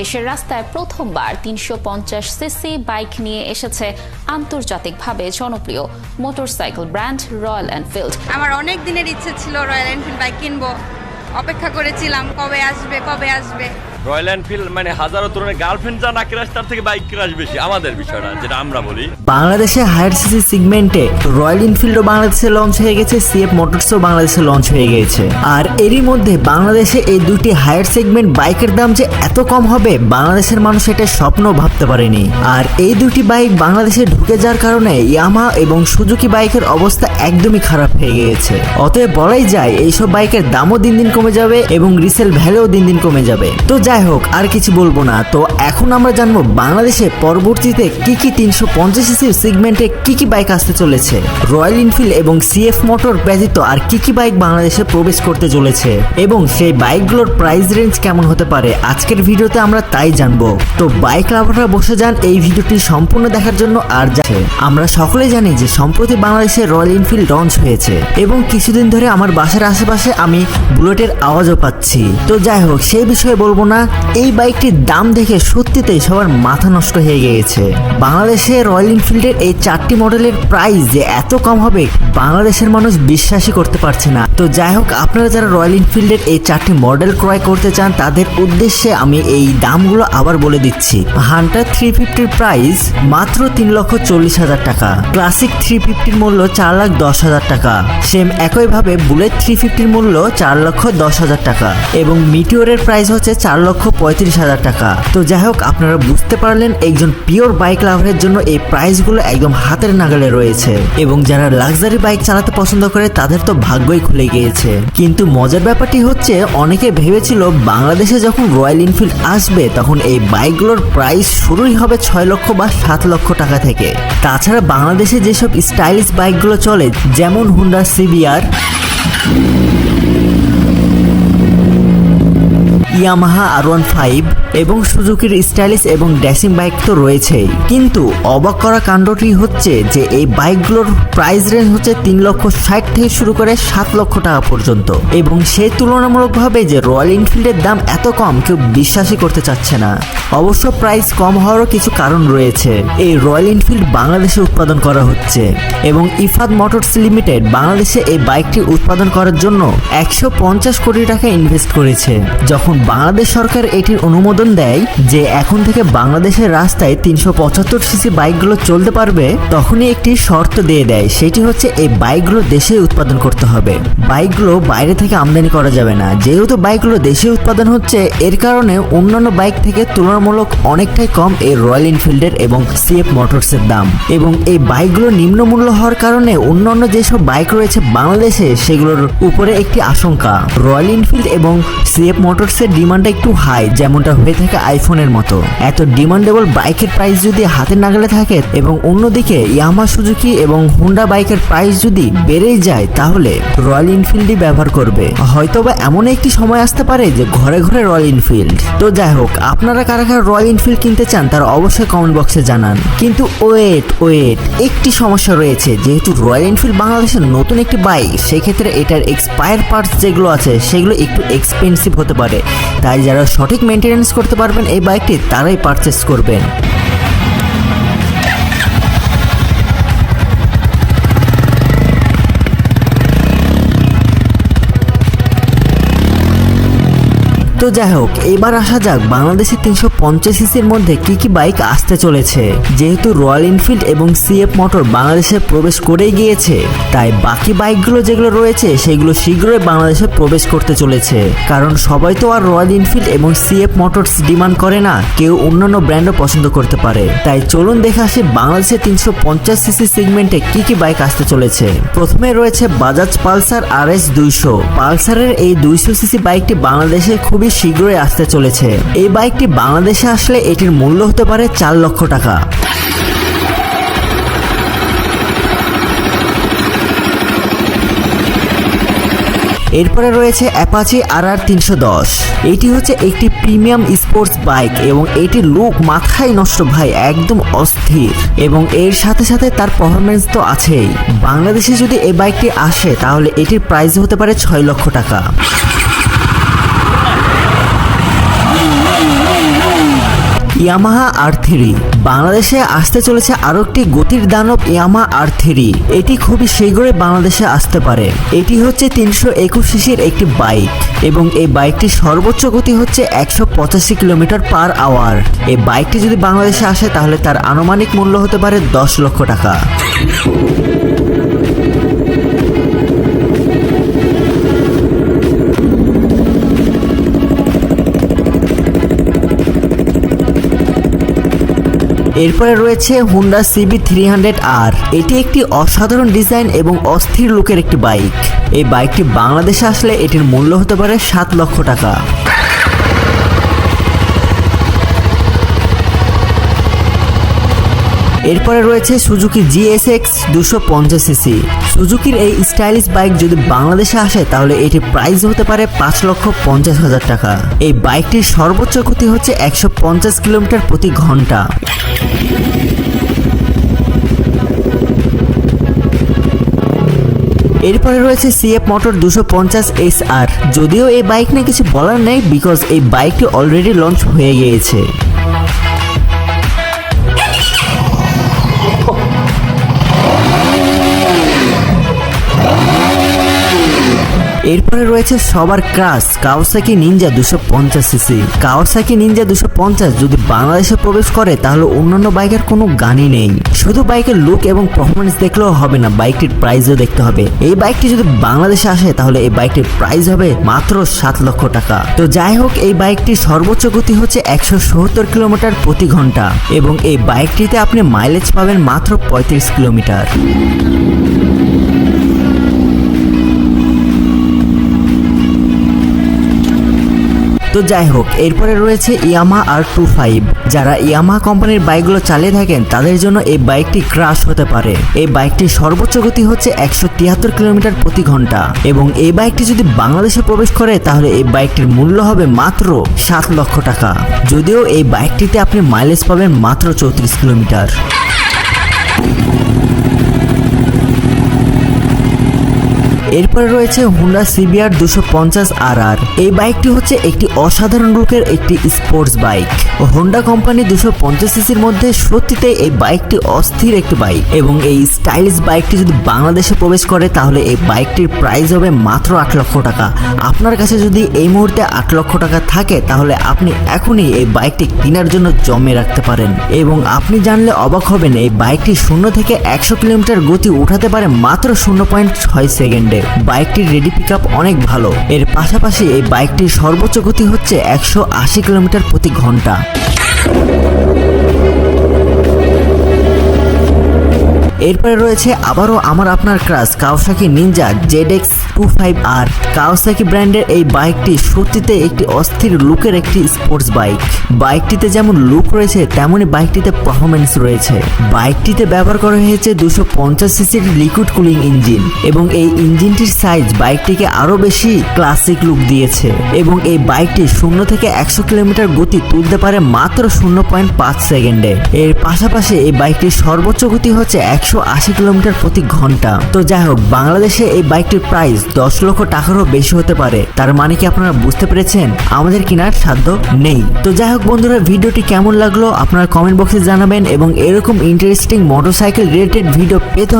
দেশের রাস্তায় প্রথমবার তিনশো পঞ্চাশ সিসি বাইক নিয়ে এসেছে আন্তর্জাতিকভাবে জনপ্রিয় মোটরসাইকেল ব্র্যান্ড রয়্যাল এনফিল্ড। আমার অনেক দিনের ইচ্ছে ছিল রয়্যাল এনফিল্ড বাইক কিনবো। অপেক্ষা করেছিলাম, কবে আসবে কবে আসবে? রয়্যাল এনফিল্ড মানে হাজারো তরুণের গার্লফ্রেন্ড যা না ক্রাশ তার থেকে বাইক ক্রাশ বেশি, আমাদের বিষয়টা, যেটা আমরা বলি। বাংলাদেশে হায়ার সিসি সেগমেন্টে রয়্যাল এনফিল্ডও বাংলাদেশে লঞ্চ হয়ে গেছে সিএফ মোটরসও বাংলাদেশে লঞ্চ হয়ে গেছে। আর এরই মধ্যে বাংলাদেশে এই দুটি হায়ার সেগমেন্ট বাইকের দাম যে এত কম হবে, বাংলাদেশের মানুষ এটা স্বপ্ন ভাবতে পারেনি। আর এই দুটি বাইক বাংলাদেশে ঢুকে যাওয়ার কারণে ইয়ামা এবং সুজুকি বাইকের অবস্থা একদমই খারাপ হয়ে গিয়েছে। অতএব বলাই যায়, এইসব বাইকের দামও দিন দিন কমে যাবে এবং রিসেল ভ্যালুও দিন দিন কমে যাবে। তো যাই হোক, আর কিছু বলব না। তো এখন আমরা জানব বাংলাদেশে পরবর্তীতে কি কি তিনশো পঞ্চাশ সিসির সেগমেন্টে কি কি বাইক আসতে চলেছে। রয়্যাল এনফিল্ড এবং সিএফ মোটর ব্যতীত আর কি কি বাইক বাংলাদেশে প্রবেশ করতে চলেছে। এবং সেই বাইকগুলোর প্রাইস রেঞ্জ কেমন হতে পারে আজকের ভিডিওতে আমরা তাই জানব। তো বাইক লাভাররা বসে যান এই ভিডিওটি সম্পূর্ণ দেখার জন্য আর যাচ্ছে আমরা সকলেই জানি যে সম্প্রতি বাংলাদেশে রয়্যাল এনফিল্ড লঞ্চ হয়েছে এবং কিছুদিন ধরে আমার বাসার আশেপাশে আমি বুলেটের আওয়াজও পাচ্ছি। তো যাই হোক সেই বিষয়ে বলব না। এই বাইকটির দাম দেখে সত্যিতেই সবার মাথা নষ্ট হয়ে গিয়েছে। বাংলাদেশে রয়্যাল এনফিল্ডের এই চারটি মডেলের প্রাইস যে এত কম হবে, বাংলাদেশের মানুষ বিশ্বাসই করতে পারছে না। তো যাই হোক, আপনারা যারা রয়্যাল এনফিল্ডের এই চারটি মডেল ক্রয় করতে চান, তাদের উদ্দেশ্যে আমি এই দামগুলো আবার বলে দিচ্ছি। হান্টার থ্রি ফিফটির প্রাইস মাত্র তিন লক্ষ চল্লিশ হাজার টাকা। ক্লাসিক থ্রি ফিফটির মূল্য চার লাখ দশ হাজার টাকা। সেম একইভাবে বুলেট থ্রি ফিফটির মূল্য চার লক্ষ দশ হাজার টাকা। এবং মিটিওরের প্রাইস হচ্ছে চার লক্ষ পঁয়ত্রিশ হাজার টাকা। তো যাই হোক, আপনারা বুঝতে পারলেন একজন পিওর বাইক লাভারের জন্য এই প্রাইসগুলো একদম হাতের নাগালে রয়েছে। এবং যারা লাক্সারি বাইক চালাতে পছন্দ করে, তাদের তো ভাগ্যই খুলে গিয়েছে। কিন্তু মজার ব্যাপারটি হচ্ছে, অনেকে ভেবেছিল বাংলাদেশে যখন রয়্যাল এনফিল্ড আসবে, তখন এই বাইকগুলোর প্রাইস শুরুই হবে ছয় লক্ষ বা সাত লক্ষ টাকা থেকে। তাছাড়া বাংলাদেশে যেসব স্টাইলিশ বাইকগুলো চলে, যেমন Honda CBR Yamaha R one five এবং সুজুকির স্টাইলিশ এবং ড্যাশিং বাইক তো রয়েছেই। কিন্তু অবাক করা কাণ্ডটি হচ্ছে যে এই বাইকগুলোর প্রাইস রেঞ্জ হচ্ছে তিন লক্ষ ষাট থেকে শুরু করে সাত লক্ষ টাকা পর্যন্ত। এবং সেই তুলনামূলকভাবে যে রয়্যাল এনফিল্ডের দাম এত কম, কেউ বিশ্বাসই করতে চাচ্ছে না। অবশ্য প্রাইস কম হওয়ারও কিছু কারণ রয়েছে। এই রয়্যাল এনফিল্ড বাংলাদেশে উৎপাদন করা হচ্ছে এবং ইফাদ মোটরস লিমিটেড বাংলাদেশে এই বাইকটি উৎপাদন করার জন্য একশো পঞ্চাশ কোটি টাকা ইনভেস্ট করেছে, যখন বাংলাদেশ সরকার এটির অনুমোদন দেয় যে এখন থেকে বাংলাদেশের রাস্তায় তিনশো পঁচাত্তর সিসি বাইকগুলো চলতে পারবে, তখনই একটি শর্ত দিয়ে দেয়। সেটি হচ্ছে এই বাইকগুলো দেশে উৎপাদন করতে হবে। বাইকগুলো বাইরে থেকে আমদানি করা যাবে না। যেহেতু বাইকগুলো দেশে উৎপাদন হচ্ছে, এর কারণে অন্যান্য বাইক থেকে তুলনামূলক অনেকটাই কম এই রয়্যাল এনফিল্ডের এবং সিএফ মোটরসের দাম। এবং এই বাইকগুলো নিম্ন মূল্য হওয়ার কারণে অন্যান্য যেসব বাইক রয়েছে বাংলাদেশে, সেগুলোর উপরে একটি আশঙ্কা। রয়্যাল এনফিল্ড এবং সিএফ মোটরসের ডিমান্ডটা একটু হাই যেমনটা হয়ে থাকে আইফোনের মতো। এত ডিমান্ডেবল বাইকের প্রাইস যদি হাতের নাগালে থাকে এবং অন্যদিকে ইয়ামা সুজুকি এবং হুন্ডা বাইকের প্রাইস যদি বেড়েই যায়, তাহলে রয়্যাল এনফিল্ডই ব্যবহার করবে। হয়তোবা এমন একটি সময় আসতে পারে যে ঘরে ঘরে রয়্যাল এনফিল্ড তো যাই হোক, আপনারা কারা কারা রয়্যাল এনফিল্ড কিনতে চান, তারা অবশ্যই কমেন্ট বক্সে জানান। কিন্তু ওয়েট ওয়েট একটি সমস্যা রয়েছে, যেহেতু রয়্যাল এনফিল্ড বাংলাদেশের নতুন একটি বাইক সেক্ষেত্রে এটার এক্সপায়ার পার্টস যেগুলো আছে, সেগুলো একটু এক্সপেন্সিভ হতে পারে। তাই যারা সঠিক মেনটেনেন্স করতে পারবেন এই বাইকটি তারাই পারচেস করবেন। তো যাই হোক, এবার আসা যাক বাংলাদেশের তিনশো পঞ্চাশ সিসির মধ্যে কি কি বাইক আসতে চলেছে। যেহেতু রয়্যাল এনফিল্ড এবং সিএফ মোটর বাংলাদেশে প্রবেশ করেই গিয়েছে, তাই বাকি বাইকগুলো যেগুলো রয়েছে, সেগুলো শীঘ্রই বাংলাদেশে প্রবেশ করতে চলেছে। কারণ সবাই তো আর রয়্যাল এনফিল্ড এবং সিএফ মোটরস ডিমান্ড করে না, কেউ অন্যান্য ব্র্যান্ডও পছন্দ করতে পারে। তাই চলুন দেখে আসি বাংলাদেশের তিনশো পঞ্চাশ সিসি সেগমেন্টে কি কি বাইক আসতে চলেছে। প্রথমে রয়েছে বাজাজ পালসার আর এস দুইশো। পালসারের এই দুইশো সিসি বাইকটি বাংলাদেশে খুবই শীঘ্রই আসতে চলেছে। এই বাইকটি বাংলাদেশে আসলে এটির মূল্য হতে পারে চার লক্ষ টাকা। এরপরে রয়েছে অ্যাপাচি আর আর তিনশো দশ। এটি হচ্ছে একটি প্রিমিয়াম স্পোর্টস বাইক এবং এটির লুক মাথায় নষ্ট ভাই, একদম অস্থির। এবং এর সাথে সাথে তার পারফরমেন্স তো আছেই। বাংলাদেশে যদি এই বাইকটি আসে, তাহলে এটির প্রাইস হতে পারে ছয় লক্ষ টাকা। ইয়ামাহা আর থ্রি বাংলাদেশে আসতে চলেছে আরও একটি গতির দানব ইয়ামা আর থ্রি এটি খুবই শীঘ্রই বাংলাদেশে আসতে পারে। এটি হচ্ছে তিনশো একুশ সিসির একটি বাইক এবং এই বাইকটির সর্বোচ্চ গতি হচ্ছে একশো পঁচাশি কিলোমিটার পার আওয়ার। এই বাইকটি যদি বাংলাদেশে আসে তাহলে তার আনুমানিক মূল্য হতে পারে দশ লক্ষ টাকা। এরপরে রয়েছে হুন্ডা সিবি থ্রি হান্ড্রেড আর এটি একটি অসাধারণ ডিজাইন এবং অস্থির লুকের একটি বাইক এই বাইকটি বাংলাদেশে আসলে এটির মূল্য হতে পারে সাত লক্ষ টাকা। এরপরে রয়েছে সুজুকি জিএসএক্স দুশো পঞ্চাশ সিসি সুজুকির এই স্টাইলিশ বাইক যদি বাংলাদেশে আসে, তাহলে এটির প্রাইস হতে পারে পাঁচ লক্ষ পঞ্চাশ হাজার টাকা। এই বাইকটির সর্বোচ্চ গতি হচ্ছে একশো পঞ্চাশ কিলোমিটার প্রতি ঘণ্টা। এরপরে রয়েছে সিএফ মোটর দুশো পঞ্চাশ এস আর যদিও এই বাইক নিয়ে কিছু বলার নেই বিকজ এই বাইকটি অলরেডি লঞ্চ হয়ে গিয়েছে। এরপরে রয়েছে সবার ক্রাশ কাওয়াসাকি নিনজা দুশো পঞ্চাশ সিসি। কাওয়াসাকি নিনজা দুশো পঞ্চাশ যদি বাংলাদেশে প্রবেশ করে, তাহলে অন্যান্য বাইকের কোনো গানই নেই। শুধু বাইকের লুক এবং পারফরমেন্স দেখলেও হবে না, বাইকটির প্রাইসও দেখতে হবে। এই বাইকটি যদি বাংলাদেশে আসে, তাহলে এই বাইকটির প্রাইস হবে মাত্র সাত লক্ষ টাকা। তো যাই হোক, এই বাইকটির সর্বোচ্চ গতি হচ্ছে একশো সত্তর কিলোমিটার প্রতি ঘণ্টা। এবং এই বাইকটিতে আপনি মাইলেজ পাবেন মাত্র পঁয়ত্রিশ কিলোমিটার। তো যাই হোক, এরপরে রয়েছে ইয়ামা আর টু ফাইভ। যারা ইয়ামা কোম্পানির বাইকগুলো চালিয়ে থাকেন, তাদের জন্য এই বাইকটি ক্রাশ হতে পারে। এই বাইকটির সর্বোচ্চ গতি হচ্ছে একশো তিয়াত্তর কিলোমিটার প্রতি ঘণ্টা। এবং এই বাইকটি যদি বাংলাদেশে প্রবেশ করে, তাহলে এই বাইকটির মূল্য হবে মাত্র সাত লক্ষ টাকা। যদিও এই বাইকটিতে আপনি মাইলেজ পাবেন মাত্র চৌত্রিশ কিলোমিটার। এরপরে রয়েছে হুন্ডা সিবিআর দুশো পঞ্চাশ আর আর এই বাইকটি হচ্ছে একটি অসাধারণ রুকের একটি স্পোর্টস বাইক। হোন্ডা কোম্পানি দুশো পঞ্চাশ সিসির মধ্যে সত্যিতে এই বাইকটি অস্থির একটি বাইক এবং এই স্টাইলিশ বাইকটি যদি বাংলাদেশে প্রবেশ করে, তাহলে এই বাইকটির প্রাইস হবে মাত্র আট লক্ষ টাকা। আপনার কাছে যদি এই মুহূর্তে আট লক্ষ টাকা থাকে, তাহলে আপনি এখনই এই বাইকটি কেনার জন্য জমে রাখতে পারেন এবং আপনি জানলে অবাক হবেন, এই বাইকটি শূন্য থেকে একশো কিলোমিটার গতি উঠাতে পারে মাত্র শূন্য পয়েন্ট ছয় সেকেন্ডে। বাইকটির রেডি পিক অনেক ভালো। এর পাশাপাশি এই বাইকটির সর্বোচ্চ গতি হচ্ছে একশো আশি কিলোমিটার প্রতি ঘণ্টা। এরপরে রয়েছে আবারও আমার আপনার crush Kawasaki Ninja Z X two five R Kawasaki ব্র্যান্ডের এই বাইকটি সত্যিতে একটি অস্থির লুকের একটি স্পোর্টস বাইক বাইকটিতে যেমন লুক রয়েছে তেমনই বাইকটিতে পারফরমেন্স রয়েছে। বাইকটিতে ব্যবহার করা হয়েছে দুশো পঞ্চাশ সিসির লিকুইড কুলিং ইঞ্জিন এবং এই ইঞ্জিনটির সাইজ বাইকটিকে আরও বেশি ক্লাসিক লুক দিয়েছে এবং এই বাইকটি শূন্য থেকে একশো কিলোমিটার গতি তুলতে পারে মাত্র শূন্য পয়েন্ট পাঁচ সেকেন্ডে। এর পাশাপাশি এই বাইকটির সর্বোচ্চ গতি হচ্ছে একশো আশি কিলোমিটার প্রতি ঘণ্টা। তো যাই হোক, বাংলাদেশে এই বাইকটির প্রাইস দশ লক্ষ টাকারও বেশি হতে পারে। তার মানে কি আপনারা বুঝতে পেরেছেন? আমাদের কেনার সাধ্য নেই। তো যাই হোক বন্ধুরা, ভিডিওটি কেমন লাগল আপনারা কমেন্ট বক্সে জানাবেন এবং এরকম ইন্টারেস্টিং মোটরসাইকেল রিলেটেড ভিডিও পেতে